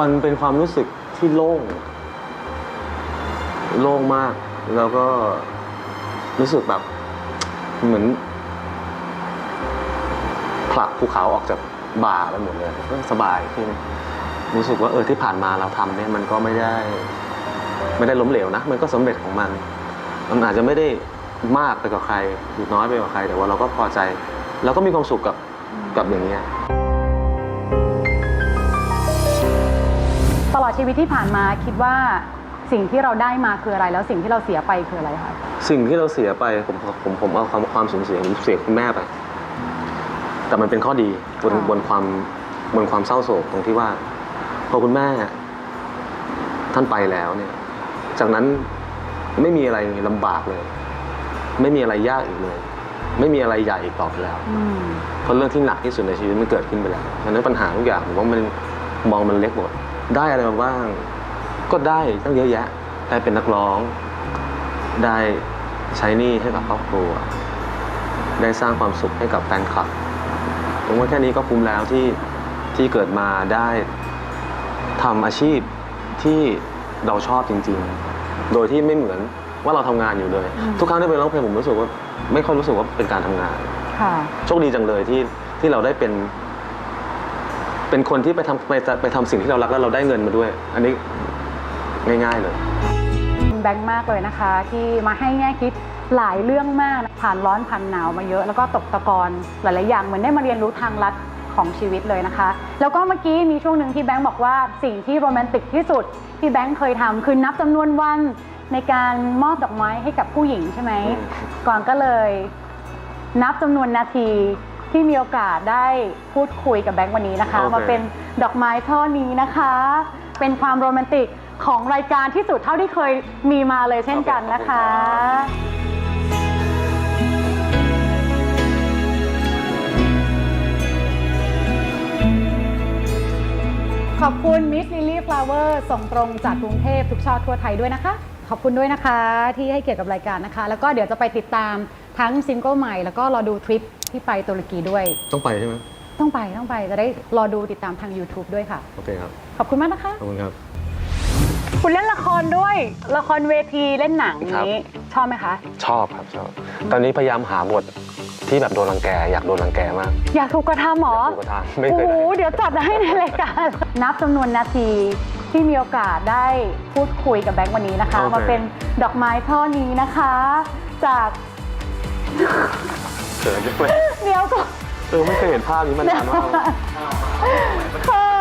มันเป็นความรู้สึกที่โล่ง โล่งมาก แล้วก็รู้สึกแบบเหมือนผลักภูเขาออกจากบ่าไปหมดเลยก็สบายขึ้น รู้สึกว่าเออที่ผ่านมาเราทำเนี่ยมันก็ไม่ได้ ไม่ได้ล้มเหลวนะ มันก็สำเร็จของมัน มันอาจจะไม่ได้มากไปกว่าใครหรือน้อยไปกว่าใคร แต่ว่าเราก็พอใจ แล้วก็มีความสุขกับกับอย่างเงี้ย ดชีวิตที่ผ่านมาคิดว่าสิ่งที่เราได้มาคืออะไร แล้วสิ่งที่เราเสียไปคืออะไรคะสิ่งที่เราเสียไปผมผมผมเอาความความสูญเสียผมเสียคุณแม่ไป แต่มันเป็นข้อดีบนค่ะบนความบนความเศร้าโศกตรงที่ว่า พอคุณแม่ ท่านไปแล้วเนี่ย จากนั้นไม่มีอะไรลำบากเลย ไม่มีอะไรยากอีกเลย ไม่มีอะไรใหญ่อีกต่อไปแล้วอืมเพราะเรื่องที่หนักที่สุดในชีวิตมันเกิดขึ้นไปแล้วดังนั้นปัญหาทุกอย่างผมว่ามันมองมันเล็กหมด ได้อะไรมาบ้าง ก็ได้ตั้งเยอะแยะ ได้เป็นนักร้อง ได้ใช้หนี้ให้กับครอบครัว ได้สร้างความสุขให้กับแฟนคลับ ผมว่าแค่นี้ก็คุ้มแล้วที่ที่เกิดมาได้ทำอาชีพที่เราชอบจริง ๆ โดยที่ไม่เหมือนว่าเราทำงานอยู่เลยอืมทุกครั้งที่ไปร้องเพลงผมรู้สึกว่า ไม่ค่อยรู้สึกว่าเป็นการทำงาน ค่ะ โชคดีจังเลยที่ที่เราได้เป็น เป็นคนที่ไปทำไปไปทำสิ่งที่เรารักแล้วเราได้เงินมาด้วย อันนี้ง่าย ๆ เลยคุณแบงค์มากเลยนะคะ ที่มาให้แง่คิดหลายเรื่องมากนะผ่านร้อนผ่านหนาวมาเยอะ แล้วก็ตกตะกอนหลายๆอย่างเหมือนได้มาเรียนรู้ทางลัดของชีวิตเลยนะคะ แล้วก็เมื่อกี้มีช่วงหนึ่งที่แบงค์บอกว่าสิ่งที่โรแมนติกที่สุดที่แบงค์เคยทำคือนับจำนวนวันในการมอบดอกไม้ให้กับผู้หญิงใช่ไหมอืมก่อนก็เลย นับจำนวนนาที ที่มีโอกาสได้พูดคุยกับแบงค์วันนี้นะคะ โอเค มาเป็นดอกไม้ช่อนี้นะคะ เป็นความโรแมนติกของรายการที่สุดเท่าที่เคยมีมาเลยเช่นกันนะคะ ขอบคุณมิสลิลลี่ฟลาวเวอร์ส่งตรงจากกรุงเทพทุกช่อทั่วไทยด้วยนะคะ ขอบคุณด้วยนะคะที่ให้เกียรติกับรายการนะคะ แล้วก็เดี๋ยวจะไปติดตามทั้งซิงเกิลใหม่ แล้วก็รอดูทริปที่ไปตุรกีด้วย ต้องไปใช่ไหมต้องไปต้องไปจะได้รอดูติดตามทาง YouTube ด้วยค่ะ โอเคครับ ขอบคุณมากนะคะ ขอบคุณครับ คุณเล่นละครด้วย ละครเวทีเล่นหนังครับ นี้ชอบไหมคะ ชอบครับชอบ ตอนนี้พยายามหาบทที่แบบโดนรังแก อยากโดนรังแกมาก อยากถูกกระทำเหรออยากถูกกระทำไม่เคโอ้ยโหได้เดี๋ยวจัดให้ในรายการ นับจำนวนนาที ที่มีโอกาสได้พูดคุยกับแบงค์วันนี้นะคะ โอเค มาเป็นดอกไม้ช่อนี้นะคะ จากเขินจังเลยเดี๋ยวก่อนเออไม่เคยเห็นภาพนี้มานานมากเขิ